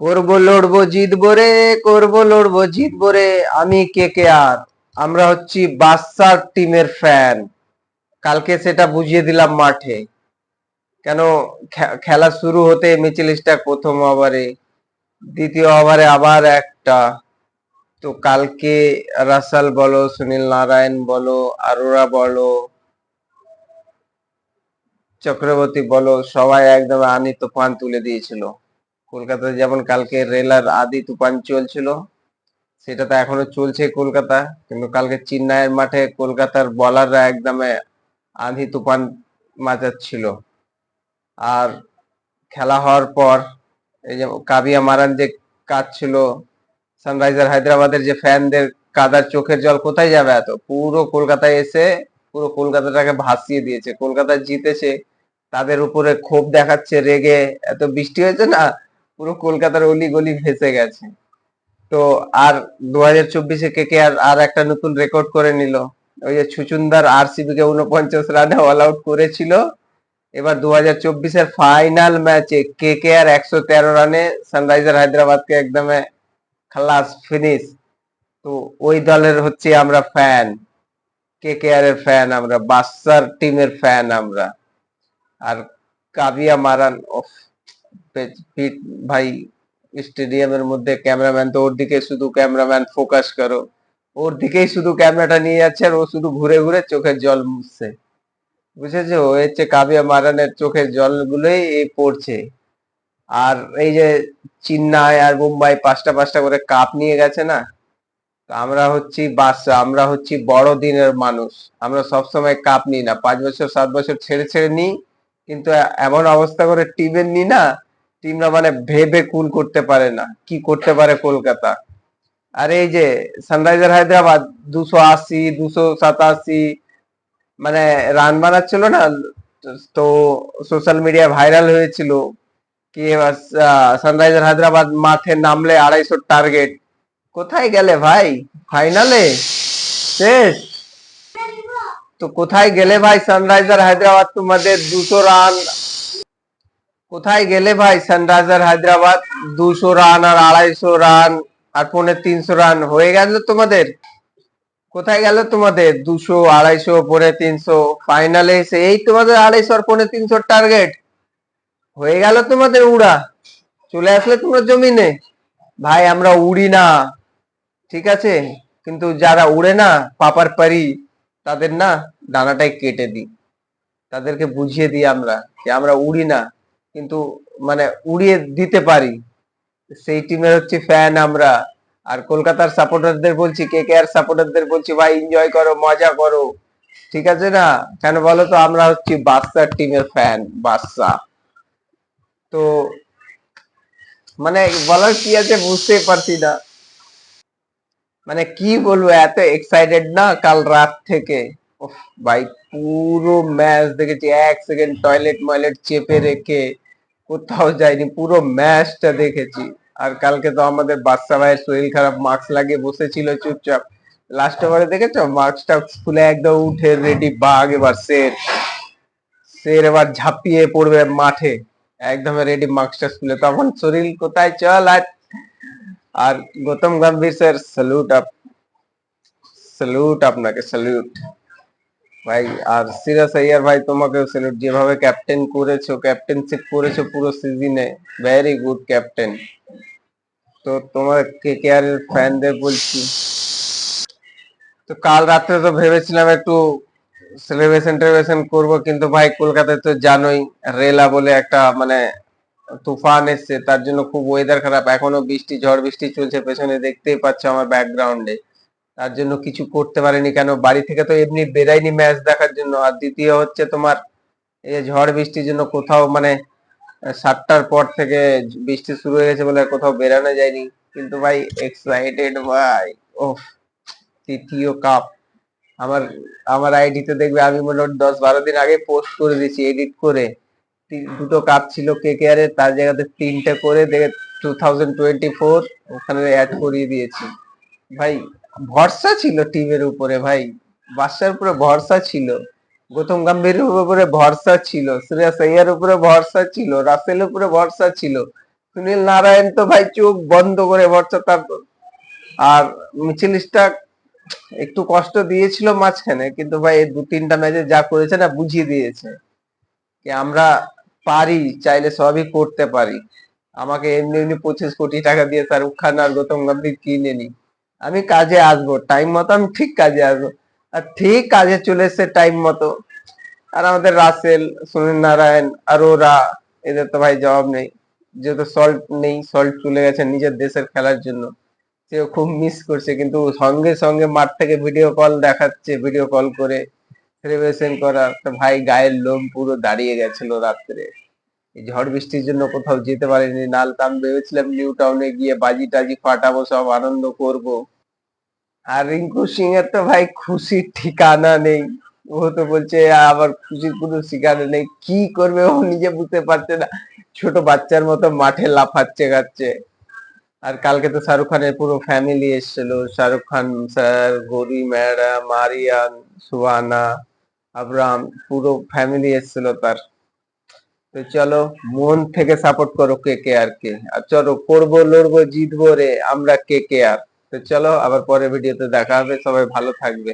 করব লড়বো, জিতবো রে, করব লড়বো, জিতবো রে। আমি কে কে আর? আমরা হচ্ছি বাদশার টিমের ফ্যান কালকে সেটা বুঝিয়ে দিলাম মাঠে। কেন খেলা শুরু হতে মিচেল স্টার্ক প্রথম ওভারে, দ্বিতীয় ওভারে আবার একটা। তো কালকে রাসাল বলো, সুনীল নারায়ণ বলো, আরোরা বলো, চক্রবর্তী বলো, সবাই একদম আনি তুফান তুলে দিয়েছিল। কলকাতায় যেমন কালকে রেলার আদি তুফান চলছিল, সেটা তো এখনও চলছে কলকাতা, কিন্তু কালকে চেন্নাইয়ের মাঠে কলকাতার বলাররা একদম আঁধি তুফান মাচাচ্ছিল। আর খেলা হওয়ার পর এই যে কাবিয়া মারান যে কাজ ছিল সানরাইজার হায়দ্রাবাদের যে ফ্যানদের কাদার চোখের জল কোথায় যাবে এত? পুরো কলকাতায় এসে পুরো কলকাতাটাকে ভাসিয়ে দিয়েছে। কলকাতা জিতেছে, তাদের উপরে ক্ষোভ দেখাচ্ছে, রেগে, এত বৃষ্টি হয়েছে না? পুরো কলকাতার অলি গলি ভেসে গেছে। তো আর দু হাজার চব্বিশে কে কে আর আর একটা নতুন রেকর্ড করে নিল। ওই যে ছুচুন্দার আরসিবি কে উনপঞ্চাশ রানে অল আউট করেছিল। এবার দু হাজার চব্বিশের ফাইনাল ম্যাচে কে কে আর একশো তেরো রানে সানরাইজার হায়দ্রাবাদকে একদম খালাস ফিনিশ তো ওই দলের হচ্ছে আমরা ফ্যান কে কে আর এর ফ্যান আমরা বাসার টিমের ফ্যান আমরা। আর কাবিয়া মারান, ওফ। পিট ভাই, স্টেডিয়ামের মধ্যে ক্যামেরাম্যান, তো ওর দিকে শুধু ক্যামেরাম্যান ফোকাস করো। ওর দিকেই শুধু ক্যামেরাটা নিয়ে যাচ্ছে আর ও শুধু ঘুরে ঘুরে চোখের জল মুছছে। বুঝেছ? ও হচ্ছে কাবিয়া মারানের চোখের জলগুলোই পড়ছে। আর এই যে চেন্নাই আর মুম্বাই পাঁচটা পাঁচটা করে কাপ নিয়ে গেছে না আমরা হচ্ছি বাচ্চা আমরা হচ্ছি বড় দিনের মানুষ। আমরা সবসময় কাপ নিই না। পাঁচ বছর, সাত বছর ছেড়ে ছেড়ে নিই, কিন্তু এমন অবস্থা করে টিমের নি না টিমরা মানে ভেবে কুল করতে পারে না। কি করতে পারে কলকাতা? আর এই যে সানরাইজার হায়দ্রাবাদ, দুশো আশি, দুশো সাতাশি মানে রান বানাচ্ছিল না? তো সোশ্যাল মিডিয়া ভাইরাল হয়েছিল। কি সানরাইজার হায়দ্রাবাদ মাঠে নামলে আড়াইশো টার্গেট কোথায় গেলে ভাই? ফাইনালে শেষ? তো কোথায় গেলে ভাই সানরাইজার হায়দ্রাবাদ তোমাদের দুশো রান কোথায় গেলে ভাই? সানরাইজার হায়দ্রাবাদ। দুশো রান আর আড়াইশো রান আর পৌনে তিনশো রান। হয়ে গেল তোমাদের? কোথায় গেল তোমাদের? দুশো, আড়াইশো, পৌনে তিনশো। ফাইনালে এসে এই তোমাদের আড়াইশো আর পৌনে তিনশো টার্গেট হয়ে গেল তোমাদের উড়া। চলে আসলে তোমরা জমিনে। ভাই, আমরা উড়ি না। ঠিক আছে? কিন্তু যারা উড়ে না, পাপার পারি, তাদের না ডানাটাই কেটে দিই। তাদেরকে বুঝিয়ে দিই আমরা যে আমরা উড়ি না। কিন্তু মানে উড়িয়ে দিতে পারি। সেই টিমের হচ্ছে ফ্যান আমরা। আর কলকাতার সাপোর্টারদের বলছি, কে কে আর সাপোর্টারদের বলছি, ভাই এনজয় করো, মজা করো। ঠিক আছে না? কেন বলো তো, আমরা হচ্ছি বাদশার টিমের ফ্যান বাদশা তো মানে বলার কি আছে বুঝতেই পারছি না। মানে কি বলব, এত এক্সাইটেড না কাল রাত থেকে। ভাই, পুরো ম্যাচ দেখেছি, এক সেকেন্ড টয়লেট ময়লেট চেপে রেখে। কোথাও যাইনি, পুরো ম্যাচটা দেখেছি। আর কালকে তো আমাদের বাচ্চা ভাইয়ের শরীর খারাপ, মাস্ক লাগিয়ে বসেছিল চুপচাপ। লাস্ট ওভারে দেখেছ? মাস্কটা খুলে একদম উঠে রেডি বাঘ এবার শের শের এবার ঝাঁপিয়ে পড়বে মাঠে। একদম রেডি মাস্কটা খুলে। তখন শরীর কোথায়? চল আর আর গৌতম গম্ভীর স্যার স্যালুট আপ স্যালুট আপনাকে স্যালুট ভাই, আর সিরাজ আইয়ার ভাই তোমাকে স্যালুট যেভাবে ক্যাপ্টেন করেছ ক্যাপ্টেনশিপ করেছ পুরো সিজনে ভেরি গুড ক্যাপ্টেন তো তোমার কে কে আর ফ্যানদের বলছি? তো কাল রাত্রে তো ভেবেছিলাম একটু সেলিব্রেশন টেলিব্রেশন করব, কিন্তু ভাই, কলকাতায় তো জানোই, রেলা বলে একটা মানে তুফান এসছে, তার জন্য খুব ওয়েদার খারাপ। এখনও বৃষ্টি, ঝড় বৃষ্টি চলছে, পেছনে দেখতেই পাচ্ছ আমার ব্যাকগ্রাউন্ডে তার জন্য কিছু করতে পারিনি কেন? বাড়ি থেকে তো এমনি বেরাইনি ম্যাচ দেখার জন্য। আর দ্বিতীয় হচ্ছে তোমার এই ঝড় বৃষ্টির জন্য কোথাও মানে সাতটার পর থেকে বৃষ্টি শুরু হয়ে গেছে বলে কোথাও বেরানো যায়নি। কিন্তু ভাই এক্সাইটেড ভাই ও তৃতীয় কাপ আমার আমার আইডিতে দেখবে আমি হয় দশ বারো দিন আগে পোস্ট করে দিয়েছি এডিট করে। দুটো কাপ ছিল কে কে আর তার জায়গাতে তিনটে করে দেখে টু থাউজেন্ড টোয়েন্টি ফোর ওখানে অ্যাড করিয়ে দিয়েছি। ভাই ভরসা ছিল টিমের উপরে, ভাই। বাদশার উপরে ভরসা ছিল। গৌতম গম্ভীরের উপরে ভরসা ছিল। শ্রেয়াস আইয়ার উপরে ভরসা ছিল। রাসেলের উপরে ভরসা ছিল। সুনীল নারায়ণ তো ভাই চোখ বন্ধ করে ভরসা তার আর মিছিল স্টাক একটু কষ্ট দিয়েছিল মাঝখানে, কিন্তু ভাই দু তিনটা ম্যাচে যা করেছে না বুঝিয়ে দিয়েছে। কি আমরা পারি, চাইলে সবই করতে পারি। আমাকে এমনি এমনি পঁচিশ কোটি টাকা দিয়ে শাহরুখ খান আর গৌতম গম্ভীর কিনে নি আমি কাজে আসব টাইম মতো আমি ঠিক কাজে আসব। আর ঠিক কাজে চলে এসছে টাইম মতো। আর আমাদের রাসেল, সুনীল নারায়ণ, আর ওরা, এদের তো ভাই জবাব নেই। যেহেতু সল্ট নেই সল্ট চলে গেছে নিজের দেশের খেলার জন্য। সেও খুব মিস করছে, কিন্তু সঙ্গে সঙ্গে মাঠ থেকে ভিডিও কল দেখাচ্ছে ভিডিও কল করে সেলিব্রেশন করা তো ভাই গায়ের লোম পুরো দাঁড়িয়ে গেছিল রাত্রে। ঝড় বৃষ্টির জন্য কোথাও যেতে পারিনি। নালতা আমি ভেবেছিলাম নিউ টাউনে গিয়ে বাজি টাজি ফাটাবো, সব আনন্দ করব। আর রিঙ্কু সিং এর তো ভাই খুশির ঠিকানা নেই। ও তো বলছে, আবার খুশির কোনো ঠিকানা নেই। কি করবে ও নিজে বুঝতে পারছে না। ছোট বাচ্চার মতো মাঠে লাফাচ্ছে গাচ্ছে আর কালকে তো শাহরুখ খানের পুরো ফ্যামিলি এসেছিল। শাহরুখ খান স্যার, গৌরী ম্যাডাম, মারিয়ান, সুহানা, আবরাম, পুরো ফ্যামিলি এসেছিল তার। তো চলো, মন থেকে সাপোর্ট করো কে কে আর কে। আর চলো, করব, লড়বো, জিতবো রে। আমরা কে কে আর? তো চলো আবার পরে ভিডিওতে দেখা হবে। সবাই ভালো থাকবে।